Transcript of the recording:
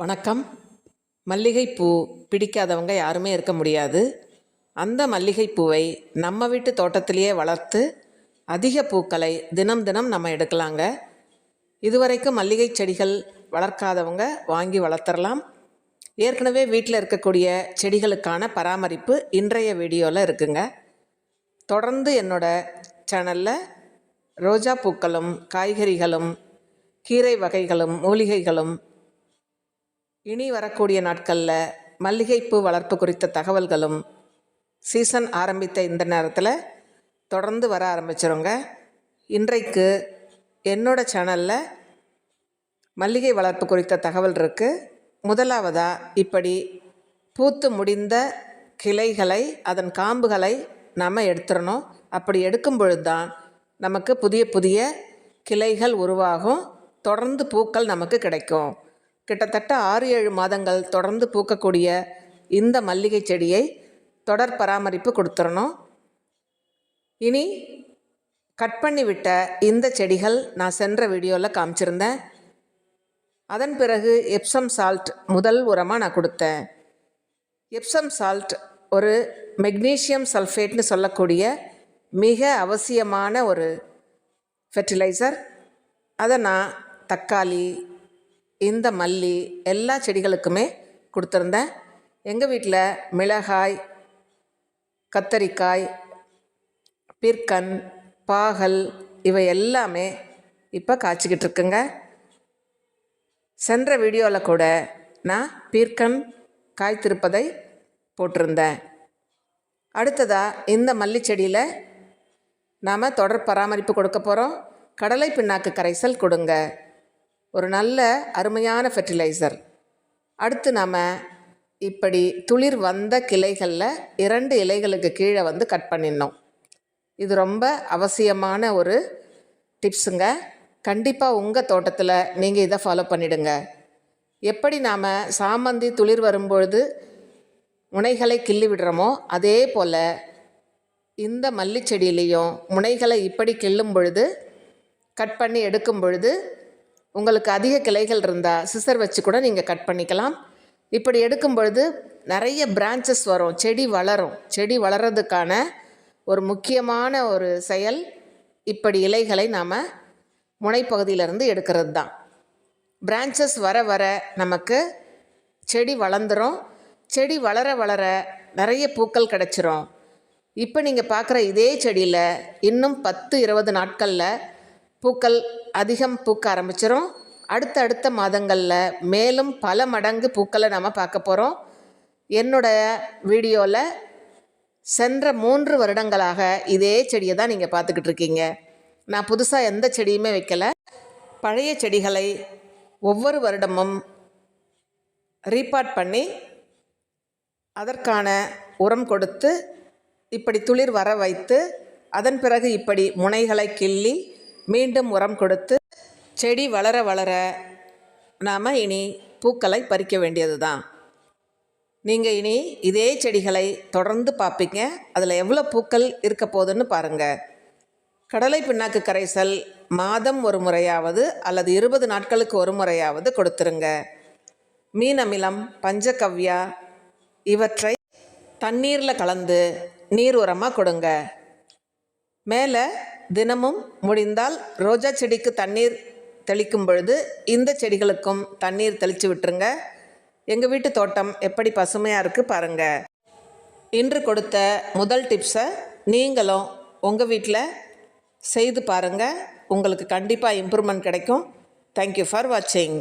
வணக்கம். மல்லிகைப்பூ பிடிக்காதவங்க யாருமே இருக்க முடியாது. அந்த மல்லிகைப்பூவை நம்ம வீட்டு தோட்டத்திலேயே வளர்த்து அதிக பூக்களை தினம் தினம் நம்ம எடுக்கலாங்க. இதுவரைக்கும் மல்லிகை செடிகள் வளர்க்காதவங்க வாங்கி வளர்த்துறலாம் ஏற்கனவே வீட்டில் இருக்கக்கூடிய செடிகளுக்கான பராமரிப்பு இன்றைய வீடியோவில் இருக்குங்க. தொடர்ந்து என்னோட சேனலில் ரோஜா பூக்களும் காய்கறிகளும் கீரை வகைகளும் மூலிகைகளும் இனி வரக்கூடிய நாட்களில் மல்லிகைப்பூ வளர்ப்பு குறித்த தகவல்களும் சீசன் ஆரம்பித்த இந்த நேரத்தில் தொடர்ந்து வர ஆரம்பிச்சிருங்க. இன்றைக்கு என்னோட சேனலில் மல்லிகை வளர்ப்பு குறித்த தகவல் இருக்குது முதலாவதாக இப்படி பூத்து முடிந்த கிளைகளை அதன் காம்புகளை நாம் எடுத்துடணும். அப்படி எடுக்கும் பொழுது தான் நமக்கு புதிய புதிய கிளைகள் உருவாகும். தொடர்ந்து பூக்கள் நமக்கு கிடைக்கும். கிட்டத்தட்ட ஆறு ஏழு மாதங்கள் தொடர்ந்து பூக்கக்கூடிய இந்த மல்லிகை செடியை தொடர் பராமரிப்பு கொடுத்துடணும். இனி கட் பண்ணிவிட்ட இந்த செடிகள் நான் சென்ற வீடியோவில் காமிச்சிருந்தேன். அதன் பிறகு எப்சம் சால்ட் முதல் உரமாக நான் கொடுத்தேன். எப்சம் சால்ட் ஒரு மெக்னீஷியம் சல்ஃபேட்னு சொல்லக்கூடிய மிக அவசியமான ஒரு ஃபெர்டிலைசர் அதை நான் தக்காளி இந்த மல்லி எல்லா செடிகளுக்குமே கொடுத்துருந்தேன். எங்கள் வீட்டில் மிளகாய் கத்தரிக்காய் பிற்கன் பாகல் இவை எல்லாமே இப்போ காய்ச்சிக்கிட்டு இருக்குங்க. சென்ற வீடியோவில் கூட நான் பீர்க்கன் காய்த்திருப்பதை போட்டிருந்தேன். அடுத்ததாக இந்த மல்லி செடியில் நாம் தொடர் பராமரிப்பு கொடுக்க போகிறோம் கடலை பிண்ணாக்கு கரைசல் கொடுங்க. ஒரு நல்ல அருமையான ஃபெர்டிலைசர் அடுத்து நாம் இப்படி துளிர் வந்த கிளைகளில் இரண்டு இலைகளுக்கு கீழே வந்து கட் பண்ணிடணும். இது ரொம்ப அவசியமான ஒரு டிப்ஸுங்க கண்டிப்பாக உங்கள் தோட்டத்தில் நீங்கள் இதை ஃபாலோ பண்ணிடுங்க. எப்படி நாம் சாமந்தி துளிர் வரும்பொழுது முனைகளை கிள்ளி விடுறோமோ அதே போல் இந்த மல்லி செடியிலையும் முனைகளை இப்படி கிள்ளும் பொழுது கட் பண்ணி எடுக்கும் பொழுது உங்களுக்கு அதிக கிளைகள் இருந்தால் சிசர் வச்சு கூட நீங்கள் கட் பண்ணிக்கலாம். இப்படி எடுக்கும் பொழுது நிறைய பிரான்ச்சஸ் வரும். செடி வளரும். செடி வளர்கிறதுக்கான ஒரு முக்கியமான ஒரு செயல் இப்படி இலைகளை நாம் முனைப்பகுதியிலேருந்து எடுக்கிறது தான் பிரான்ச்சஸ் வர வர நமக்கு செடி வளர்ந்துரும். செடி வளர வளர நிறைய பூக்கள் கிடச்சிரும். இப்போ நீங்கள் பார்க்குற இதே செடியில் இன்னும் பத்து இருபது நாட்களில் பூக்கள் அதிகம் பூக்க ஆரம்பிச்சிடும் அடுத்தடுத்த மாதங்களில் மேலும் பல மடங்கு பூக்களை நாம் பார்க்க போகிறோம் என்னுடைய வீடியோவில் சென்ற மூன்று வருடங்களாக இதே செடியை தான் நீங்கள் பார்த்துக்கிட்டு இருக்கீங்க. நான் புதுசாக எந்த செடியுமே வைக்கலை. பழைய செடிகளை ஒவ்வொரு வருடமும் ரீபாட் பண்ணி அதற்கான உரம் கொடுத்து இப்படி துளிர் வர வைத்து அதன் பிறகு இப்படி முனைகளை கிள்ளி மீண்டும் உரம் கொடுத்து செடி வளர வளர நாம் இனி பூக்களை பறிக்க வேண்டியது தான் நீங்கள் இனி இதே செடிகளை தொடர்ந்து பார்ப்பீங்க. அதில் எவ்வளோ பூக்கள் இருக்க போகுதுன்னு பாருங்கள் கடலை பிண்ணாக்கு கரைசல் மாதம் ஒரு முறையாவது அல்லது இருபது நாட்களுக்கு ஒரு முறையாவது கொடுத்துருங்க. மீன் அமிலம் பஞ்சகவ்யா இவற்றை தண்ணீரில் கலந்து நீர் உரமாக கொடுங்க. மேலே தினமும் முடிந்தால் ரோஜா செடிக்கு தண்ணீர் தெளிக்கும் பொழுது இந்த செடிகளுக்கும் தண்ணீர் தெளித்து விட்டுருங்க. எங்கள் வீட்டு தோட்டம் எப்படி பசுமையாக இருக்குது பாருங்கள் இன்று கொடுத்த முதல் டிப்ஸை நீங்களும் உங்கள் வீட்டில் செய்து பாருங்கள் உங்களுக்கு கண்டிப்பாக இம்ப்ரூவ்மெண்ட் கிடைக்கும். தேங்க்யூ ஃபார் வாட்சிங்